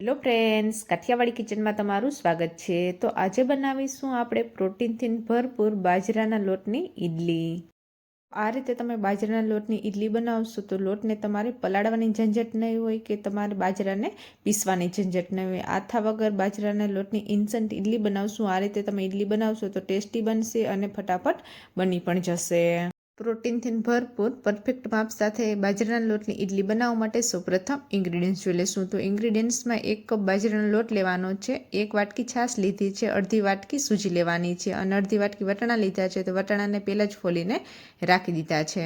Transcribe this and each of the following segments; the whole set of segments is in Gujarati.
હેલો ફ્રેન્ડ્સ, કાઠિયાવાડી કિચનમાં તમારું સ્વાગત છે. તો આજે બનાવીશું આપણે પ્રોટીનથી ભરપૂર બાજરાના લોટની ઈડલી. આ રીતે તમે બાજરાના લોટની ઈડલી બનાવશો તો લોટને તમારે પલાળવાની ઝંઝટ નહીં હોય કે તમારે બાજરાને પીસવાની ઝંઝટ નહીં હોય. આથા વગર બાજરાના લોટની ઇન્સ્ટન્ટ ઈડલી બનાવશું. આ રીતે તમે ઈડલી બનાવશો તો ટેસ્ટી બનશે અને ફટાફટ બની પણ જશે. પ્રોટીનથી ભરપૂર પરફેક્ટ માપ સાથે બાજરાના લોટની ઈડલી બનાવવા માટે સૌપ્રથમ ઇન્ગ્રીડિયન્ટ્સ જોઈ લઈશું. તો ઇન્ગ્રીડિયન્ટ્સમાં એક કપ બાજરાનો લોટ લેવાનો છે, એક વાટકી છાશ લીધી છે, અડધી વાટકી સૂજી લેવાની છે અને અડધી વાટકી વટાણા લીધા છે. તો વટાણાને પહેલાં જ ફોલીને રાખી દીધા છે.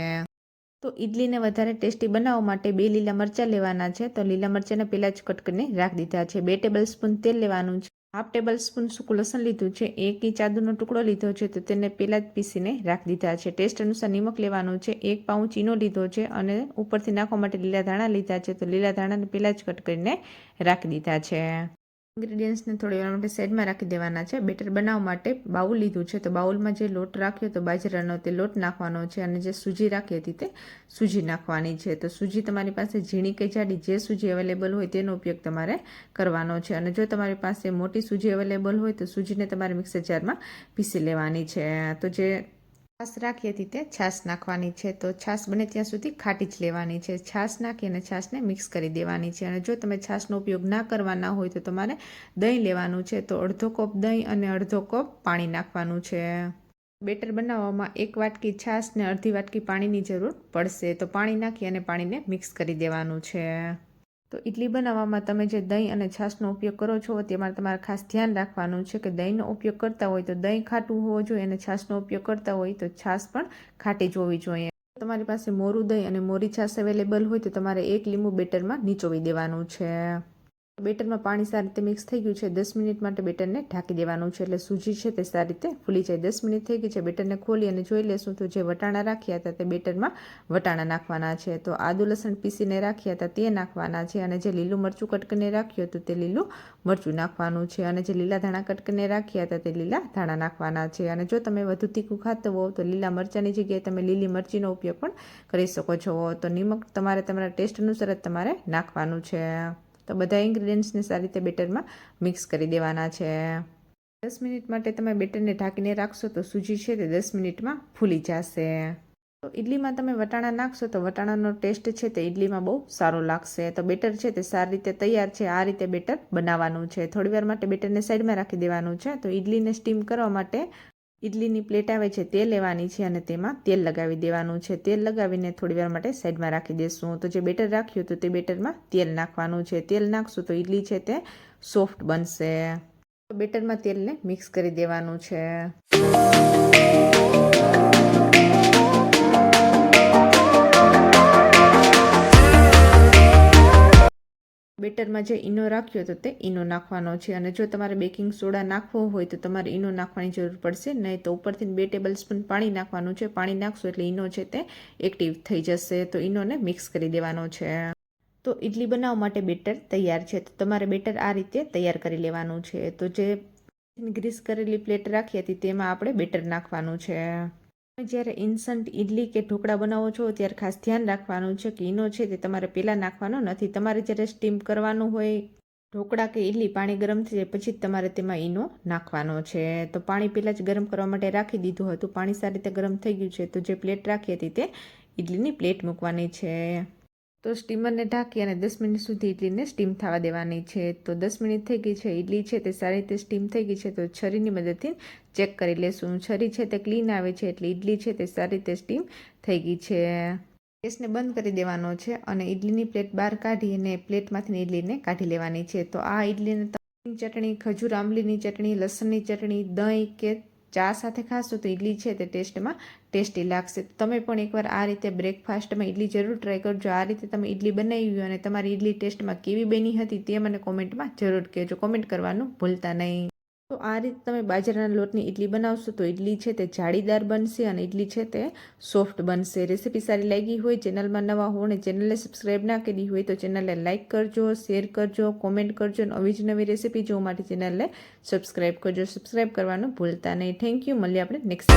તો ઈડલીને વધારે ટેસ્ટી બનાવવા માટે બે લીલા મરચાં લેવાના છે. તો લીલા મરચાંને પહેલાં જ કટ કરીને રાખી દીધા છે. બે ટેબલ સ્પૂન તેલ લેવાનું છે. હાફ ટેબલ સ્પૂન સૂકું લસણ લીધું છે, એક ઇંચ આદુનો ટુકડો લીધો છે, તો તેને પહેલાં જ પીસીને રાખી દીધા છે. ટેસ્ટ અનુસાર નિમક લેવાનું છે, એક પાઉં ચીનો લીધો છે અને ઉપરથી નાખવા માટે લીલા ધાણા લીધા છે, તો લીલા ધાણાને પહેલાં જ કટ કરીને રાખી દીધા છે. ઇન્ગ્રીડિયન્ટ્સને થોડી વાર માટે સાઈડમાં રાખી દેવાના છે. બેટર બનાવવા માટે બાઉલ લીધું છે. તો બાઉલમાં જે લોટ રાખ્યો તો બાજરાનો, તે લોટ નાખવાનો છે અને જે સૂજી રાખી હતી તે સૂજી નાખવાની છે. તો સૂજી તમારી પાસે ઝીણી કે જાડી જે સૂજી અવેલેબલ હોય તેનો ઉપયોગ તમારે કરવાનો છે. અને જો તમારી પાસે મોટી સૂજી અવેલેબલ હોય તો સૂજીને તમારે મિક્સર જારમાં પીસી લેવાની છે. તો જે છાશ રાખીએ તે છાશ નાખવાની છે. તો છાશ બને ત્યાં સુધી ખાટી જ લેવાની છે. છાશ નાખી અને છાશને મિક્સ કરી દેવાની છે. અને જો તમે છાશનો ઉપયોગ ના કરવાના હોય તો તમારે દહીં લેવાનું છે. તો અડધો કપ દહીં અને અડધો કપ પાણી નાખવાનું છે. બેટર બનાવવામાં એક વાટકી છાશ ને અડધી વાટકી પાણીની જરૂર પડશે. તો પાણી નાખી અને પાણીને મિક્સ કરી દેવાનું છે. તો ઇડલી બનાવવામાં તમે જે દહીં અને છાશનો ઉપયોગ કરો છો તેમાં તમારે ખાસ ધ્યાન રાખવાનું છે કે દહીંનો ઉપયોગ કરતા હોય તો દહીં ખાટું હોવું જોઈએ અને છાશનો ઉપયોગ કરતા હોય તો છાશ પણ ખાટી જ હોવી જોઈએ. તમારી પાસે મોરું દહીં અને મોરી છાશ અવેલેબલ હોય તો તમારે એક લીંબુ બેટરમાં નીચોવી દેવાનું છે. બેટરમાં પાણી સારી રીતે મિક્સ થઈ ગયું છે. દસ મિનિટ માટે બેટરને ઢાંકી દેવાનું છે. એટલે સૂજી છે તે સારી રીતે ફૂલી જાય. દસ મિનિટ થઈ ગઈ છે. બેટરને ખોલી અને જોઈ લેશું તો જે વટાણા રાખ્યા હતા તે બેટરમાં વટાણા નાખવાના છે. તો આદુ લસણ પીસીને રાખ્યા હતા તે નાખવાના છે. અને જે લીલું મરચું કટકીને રાખ્યું હતું તે લીલું મરચું નાખવાનું છે. અને જે લીલા ધાણા કટકીને રાખ્યા હતા તે લીલા ધાણા નાખવાના છે. અને જો તમે વધુ તીખું ખાતો હોવ તો લીલા મરચાંની જગ્યાએ તમે લીલી મરચીનો ઉપયોગ પણ કરી શકો છો. તો નિમક તમારે તમારા ટેસ્ટ અનુસાર જ તમારે નાખવાનું છે. તો બધા ઇન્ગ્રીડિયન્ટ્સને સારી રીતે બેટરમાં મિક્સ કરી દેવાના છે. દસ મિનિટ માટે તમે બેટરને ઢાંકીને રાખશો તો સૂજી છે તે દસ મિનિટમાં ફૂલી જશે. તો ઇડલીમાં તમે વટાણા નાખશો તો વટાણાનો ટેસ્ટ છે તે ઇડલીમાં બહુ સારો લાગશે. તો બેટર છે તે સારી રીતે તૈયાર છે, આ રીતે બેટર બનાવવાનું છે. થોડીવાર માટે બેટરને સાઈડમાં રાખી દેવાનું છે. તો ઇડલીને સ્ટીમ કરવા માટે ઇડલીની પ્લેટ આવે છે તે લેવાની છે અને તેમાં તેલ લગાવી દેવાનું છે. તેલ લગાવીને થોડીવાર માટે સાઈડમાં રાખી દેશું. તો જે બેટર રાખ્યું તો તે બેટરમાં તેલ નાખવાનું છે. તેલ નાખશું તો ઇડલી છે તે સોફ્ટ બનશે. બેટરમાં તેલને મિક્સ કરી દેવાનું છે. બેટરમાં જે ઈનો રાખ્યો તો તે ઈનો નાખવાનો છે. અને જો તમારે બેકિંગ સોડા નાખવો હોય તો તમારે ઈનો નાખવાની જરૂર પડશે. નહીં તો ઉપરથી બે ટેબલ સ્પૂન પાણી નાખવાનું છે. પાણી નાખશો એટલે ઈનો છે તે એક્ટિવ થઈ જશે. તો ઈનોને મિક્સ કરી દેવાનો છે. તો ઇડલી બનાવવા માટે બેટર તૈયાર છે. તો તમારે બેટર આ રીતે તૈયાર કરી લેવાનું છે. તો જે ગ્રીસ કરેલી પ્લેટ રાખી હતી તેમાં આપણે બેટર નાખવાનું છે. જ્યારે ઇન્સ્ટન્ટ ઇડલી કે ઢોકળા બનાવો છો, ત્યારે ખાસ ધ્યાન રાખવાનું છે કે ઈનો છે તે તમારે પહેલાં નાખવાનો નથી. તમારે જ્યારે સ્ટીમ કરવાનું હોય, ઢોકળા કે ઇડલી પાણી ગરમ થઈ જાય પછી જ તમારે તેમાં ઈનો નાખવાનો છે. તો પાણી પહેલાં જ ગરમ કરવા માટે રાખી દીધું હતું. પાણી સારી રીતે ગરમ થઈ ગયું છે. તો જે પ્લેટ રાખી હતી તે ઇડલીની પ્લેટ મૂકવાની છે. તો સ્ટીમરને ઢાંકી અને દસ મિનિટ સુધી ઇડલીને સ્ટીમ થવા દેવાની છે. તો દસ મિનિટ થઈ ગઈ છે ઇડલી છે તે સારી રીતે સ્ટીમ થઈ ગઈ છે તો છરીની મદદથી ચેક કરી લેશું. છરી છે તે ક્લીન આવે છે એટલે ઇડલી છે તે સારી રીતે સ્ટીમ થઈ ગઈ છે. ગેસને બંધ કરી દેવાનો છે અને ઇડલીની પ્લેટ બહાર કાઢી અને પ્લેટમાંથી ઇડલીને કાઢી લેવાની છે. તો આ ઇડલીને ચટણી, ખજૂર, આંબલીની ચટણી, લસણની ચટણી, દહીં કે ચા સાથે ખાશો તો ઇડલી છે તે ટેસ્ટમાં ટેસ્ટી લાગશે. તમે પણ એકવાર આ રીતે બ્રેકફાસ્ટમાં ઇડલી જરૂર ટ્રાય કરજો. આ રીતે તમે ઇડલી બનાવી અને તમારી ઇડલી ટેસ્ટમાં કેવી બની હતી તે મને કોમેન્ટમાં જરૂર કહેજો. કોમેન્ટ કરવાનું ભૂલતા નહીં. તો આ રીતે તમે બાજરાના લોટની ઇડલી બનાવશો તો ઇડલી છે તે જાળીદાર બનશે અને ઇડલી છે તે સોફ્ટ બનશે. રેસીપી સારી લાગી હોય, ચેનલમાં નવા હો અને ચેનલને સબસ્ક્રાઈબ ના કરી હોય તો ચેનલને લાઇક કરજો, શેર કરજો, કોમેન્ટ કરજો અને નવી જ નવી રેસીપી જોવા માટે ચેનલને સબસ્ક્રાઈબ કરજો. સબસ્ક્રાઈબ કરવાનું ભૂલતા નહીં. Thank you. મળીએ આપણે નેક્સ્ટ